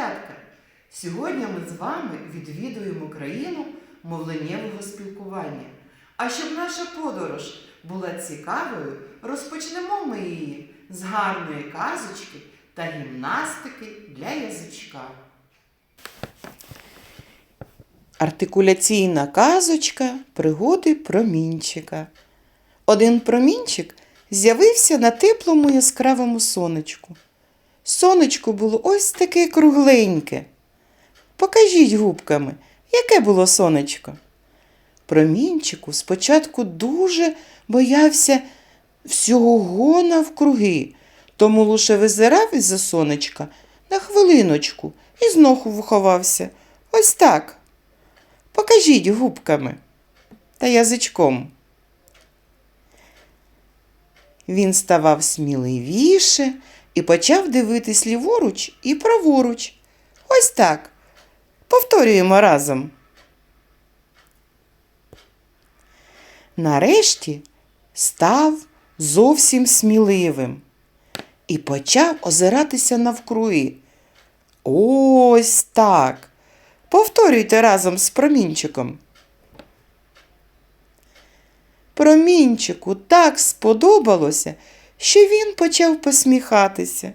малятка! Сьогодні ми з вами відвідуємо країну мовленнєвого спілкування. А щоб наша подорож була цікавою, розпочнемо ми її з гарної казочки та гімнастики для язичка. Артикуляційна казочка пригоди промінчика. Один промінчик з'явився на теплому яскравому сонечку. Сонечко було ось таке кругленьке. Покажіть губками, яке було сонечко. Промінчику спочатку дуже боявся всього навкруги, тому лише визирав із-за сонечка на хвилиночку і знову ховався. Ось так. Покажіть губками та язичком. Він ставав сміливіше і почав дивитись ліворуч і праворуч. Ось так. Повторюємо разом. Нарешті став зовсім сміливим і почав озиратися навкруги. Ось так. Повторюйте разом з промінчиком. Промінчику так сподобалося, що він почав посміхатися.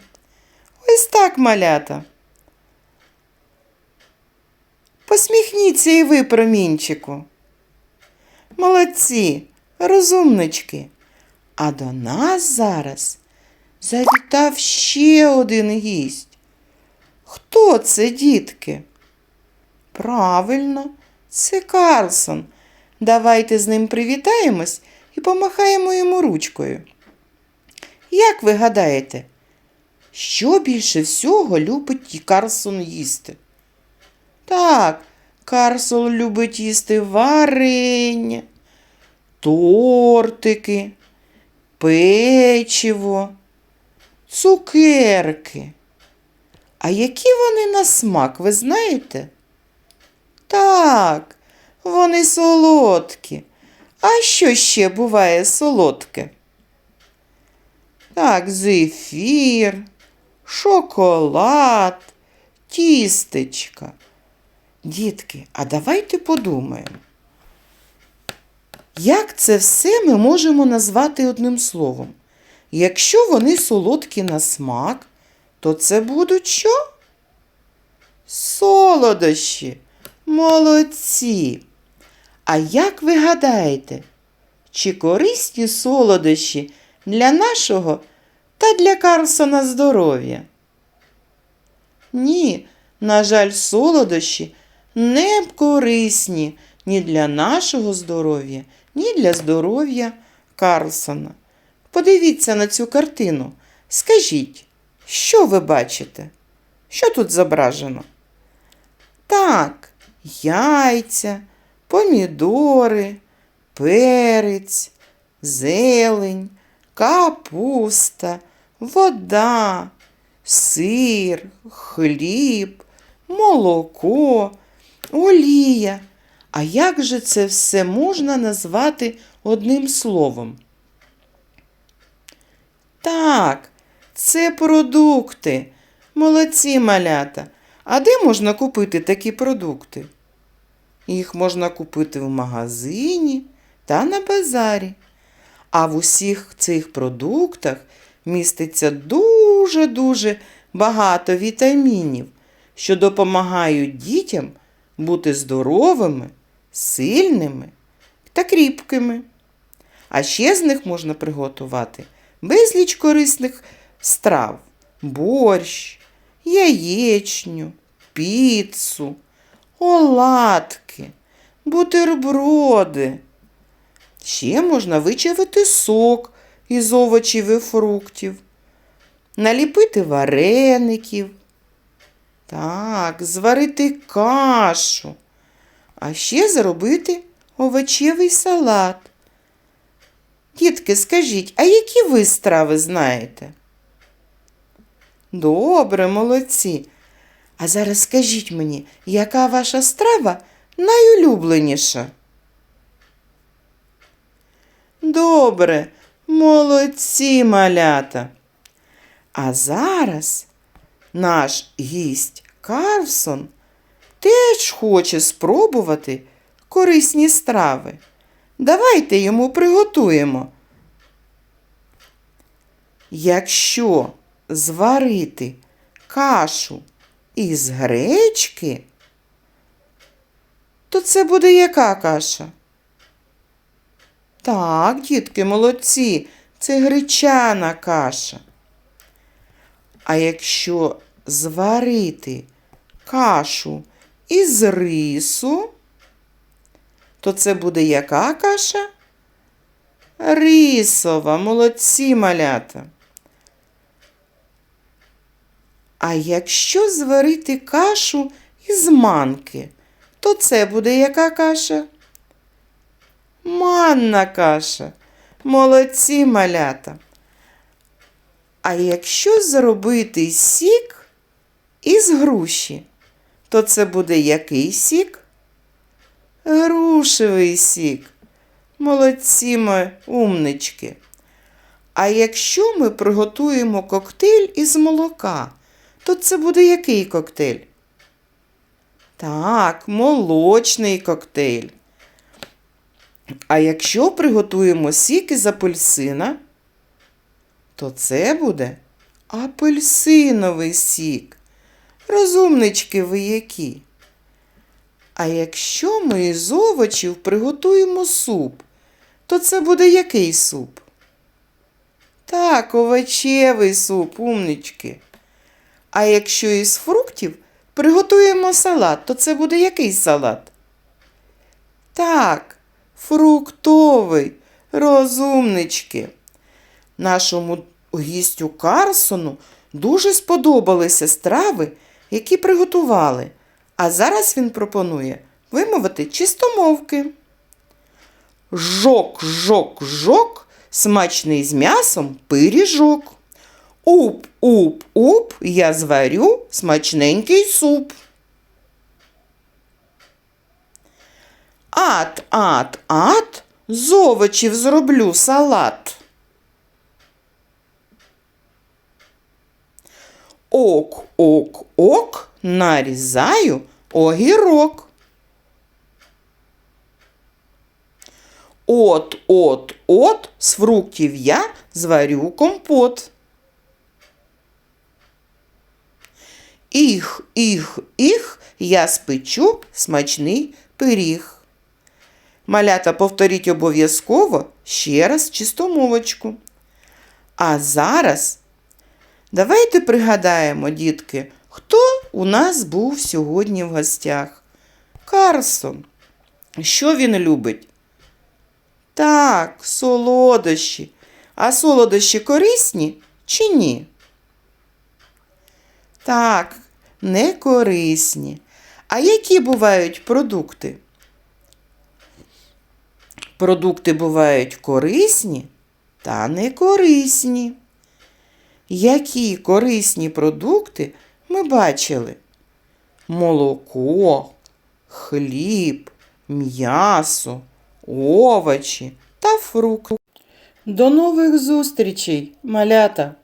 Ось так, малята. Посміхніться і ви, промінчику. Молодці, розумнички. А до нас зараз завітав ще один гість. Хто це, дітки? Правильно, це Карлсон. Давайте з ним привітаємось і помахаємо йому ручкою. Як ви гадаєте, що більше всього любить Карлсон їсти? Так, Карсон любить їсти варення, тортики, печиво, цукерки. А які вони на смак, ви знаєте? Так, вони солодкі. А що ще буває солодке? Так, зефір, шоколад, тістечка. Дітки, а давайте подумаємо. Як це все ми можемо назвати одним словом? Якщо вони солодкі на смак, то це будуть що? Солодощі. Молодці. А як ви гадаєте, чи корисні солодощі для нашого та для Карлсона здоров'я? Ні, на жаль, солодощі не корисні ні для нашого здоров'я, ні для здоров'я Карлсона. Подивіться на цю картину. Скажіть, що ви бачите? Що тут зображено? Так, яйця, помідори, перець, зелень, капуста, вода, сир, хліб, молоко, олія. А як же це все можна назвати одним словом? Так, це продукти. Молодці малята. А де можна купити такі продукти? Їх можна купити в магазині та на базарі. А в усіх цих продуктах міститься дуже-дуже багато вітамінів, що допомагають дітям бути здоровими, сильними та кріпкими. А ще з них можна приготувати безліч корисних страв, борщ, яєчню, піцу, оладки, бутерброди. Ще можна вичавити сок із овочів і фруктів, наліпити вареників. Так, зварити кашу, а ще зробити овочевий салат. Дітки, скажіть, а які ви страви знаєте? Добре, молодці. А зараз скажіть мені, яка ваша страва найулюбленіша? Добре, молодці малята. А зараз наш гість Карсон теж хоче спробувати корисні страви. Давайте йому приготуємо. Якщо зварити кашу із гречки, то це буде яка каша? Так, дітки, молодці, це гречана каша. А якщо зварити кашу із рису, то це буде яка каша? Рисова, молодці малята. А якщо зварити кашу із манки, то це буде яка каша? Манна каша. Молодці малята. А якщо зробити сік із груші, то це буде який сік? Грушевий сік. Молодці ми умнички. А якщо ми приготуємо коктейль із молока, то це буде який коктейль? Так, молочний коктейль. А якщо приготуємо сік із апельсина, то це буде апельсиновий сік. Розумнички ви які. А якщо ми із овочів приготуємо суп, то це буде який суп? Так, овочевий суп, умнички. А якщо із фруктів приготуємо салат, то це буде який салат? Так, фруктовий, розумнички. Нашому гістю Карсону дуже сподобалися страви, які приготували. А зараз він пропонує вимовити чистомовки. Жок, жок, жок, смачний з м'ясом пиріжок. Уп, уп, уп, я зварю смачненький суп. Ат, ат, ат, з овочів зроблю салат. Ок, ок, ок, нарізаю огірок. От, от, от, з фруктів я зварю компот. Іх, іх, іх, я спечу смачний пиріг. Малята повторіть обов'язково ще раз чистомовочку. А зараз давайте пригадаємо, дітки, хто у нас був сьогодні в гостях. Карсон. Що він любить? Так, солодощі. А солодощі корисні чи ні? Так, не корисні. А які бувають продукти? Продукти бувають корисні та некорисні. Які корисні продукти ми бачили? Молоко, хліб, м'ясо, овочі та фрукти. До нових зустрічей, малята!